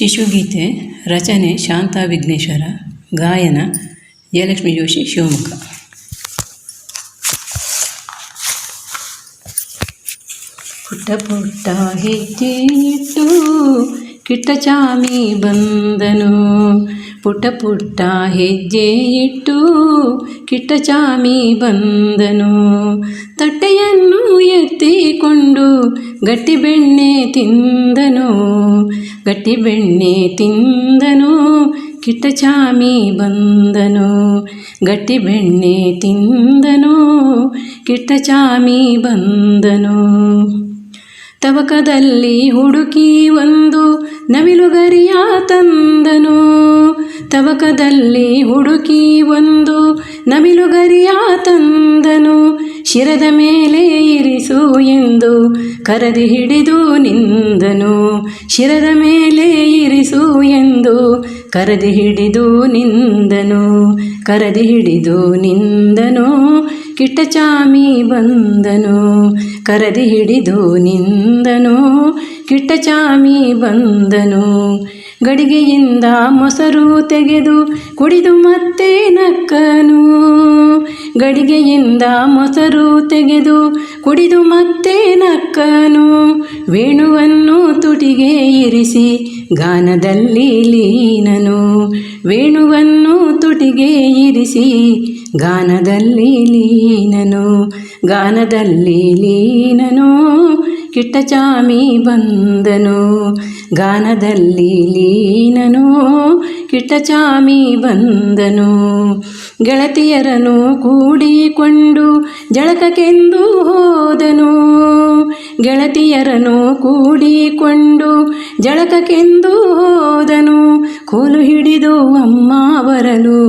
ಶಿಶುಗೀತೆ, ರಚನೆ ಶಾಂತಾ ವಿಘ್ನೇಶ್ವರ, ಗಾಯನ ಜಯಲಕ್ಷ್ಮಿ ಜೋಶಿ, ಶಿವಮೊಗ್ಗ. ಪುಟ್ಟ ಪುಟ್ಟ ಹೆಜ್ಜೆಯಿಟ್ಟು ಕಿಟ್ಟಚಾಮಿ ಬಂದನು. ಪುಟ್ಟ ಪುಟ್ಟ ಹೆಜ್ಜೆಯಿಟ್ಟು ಕಿಟ್ಟಚಾಮಿ ಬಂದನು. ತಟ್ಟೆಯನ್ನು ಎತ್ತಿಕೊಂಡು ಗಟ್ಟಿ ಬೆಣ್ಣೆ ತಿಂದನು, ಗಟ್ಟಿ ಬೆಣ್ಣೆ ತಿಂದನು ಕಿಟ್ಟಚಾಮಿ ಬಂದನು, ಗಟ್ಟಿ ಬೆಣ್ಣೆ ತಿಂದನು ಕಿಟ್ಟಚಾಮಿ ಬಂದನು. ತವಕದಲ್ಲಿ ಹುಡುಕಿ ಒಂದು ನವಿಲುಗರಿಯ ತಂದನು, ತವಕದಲ್ಲಿ ಹುಡುಕಿ ಒಂದು ನವಿಲುಗರಿಯ ತಂದನು. ಶಿರದ ಮೇಲೆ ಇರಿಸು ಎಂದು ಕರದಿ ಹಿಡಿದು ನಿಂದನು. ಶಿರದ ಮೇಲೆ ಇರಿಸು ಎಂದು ಕರದಿ ಹಿಡಿದು ನಿಂದನು. ಕರದಿ ಹಿಡಿದು ನಿಂದನು ಕಿಟ್ಟಚಾಮಿ ಬಂದನು. ಕರದಿ ಹಿಡಿದು ನಿಂದನು ಕಿಟ್ಟಚಾಮಿ ಬಂದನು. ಗಡಿಗೆಯಿಂದ ಮೊಸರು ತೆಗೆದು ಕುಡಿದು ಮತ್ತೆ ನಕ್ಕನು. ಗಡಿಗೆಯಿಂದ ಮೊಸರು ತೆಗೆದು ಕುಡಿದು ಮತ್ತೆ ನಕ್ಕನು. ವೇಣುವನ್ನು ತುಟಿಗೆ ಇರಿಸಿ ಗಾನದಲ್ಲಿ ಲೀನನು. ವೇಣುವನ್ನು ತುಟಿಗೆ ಇರಿಸಿ ಗಾನದಲ್ಲಿ ಲೀನನು. ಗಾನದಲ್ಲಿ ಲೀನನು. ಕಿಟ್ಟಚಾಮಿ ಬಂದನು. ಗಾನದಲ್ಲಿ ಲೀನನು ಕಿಟಚಾಮಿ ಬಂದನು. ಗೆಳತಿಯರನು ಕೂಡಿಕೊಂಡು ಜಳಕಕ್ಕೆಂದು ಹೋದನು. ಗೆಳತಿಯರನು ಕೂಡಿಕೊಂಡು ಜಳಕಕ್ಕೆಂದು ಹೋದನು. ಕೋಲು ಹಿಡಿದು ಅಮ್ಮ ಬರಲು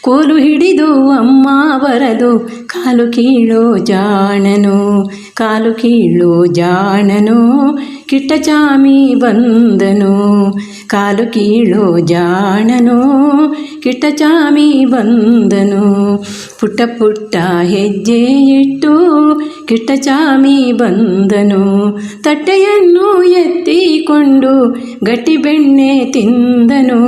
ಕೋಲು ಹಿಡಿದು ಅಮ್ಮ ಬರಲು ಕಾಲು ಕೀಳೋ ಜಾಣನು, ಕಾಲು ಕೀಳು ಜಾಣನು ಕಿಟ್ಟಚಾಮಿ ಬಂದನು, ಕಾಲು ಕೀಳು ಜಾಣನು ಕಿಟ್ಟಚಾಮಿ ಬಂದನು. ಪುಟ್ಟ ಪುಟ್ಟ ಹೆಜ್ಜೆ ಇಟ್ಟು ಕಿಟಚಾಮಿ ಬಂದನು. ತಟ್ಟೆಯನ್ನು ಎತ್ತಿಕೊಂಡು ಗಟ್ಟಿ ಬೆಣ್ಣೆ ತಿಂದನು.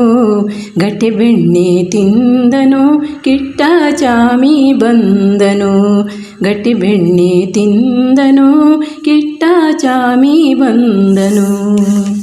ಗಟ್ಟಿ ಬೆಣ್ಣೆ ತಿಂದನು ಕಿಟ್ಟಚಾಮಿ ಬಂದನು. ಗಟ್ಟಿ ಬೆಣ್ಣೆ ತಿಂದನು ಕಿಟ್ಟಚಾಮಿ ಬಂದನು.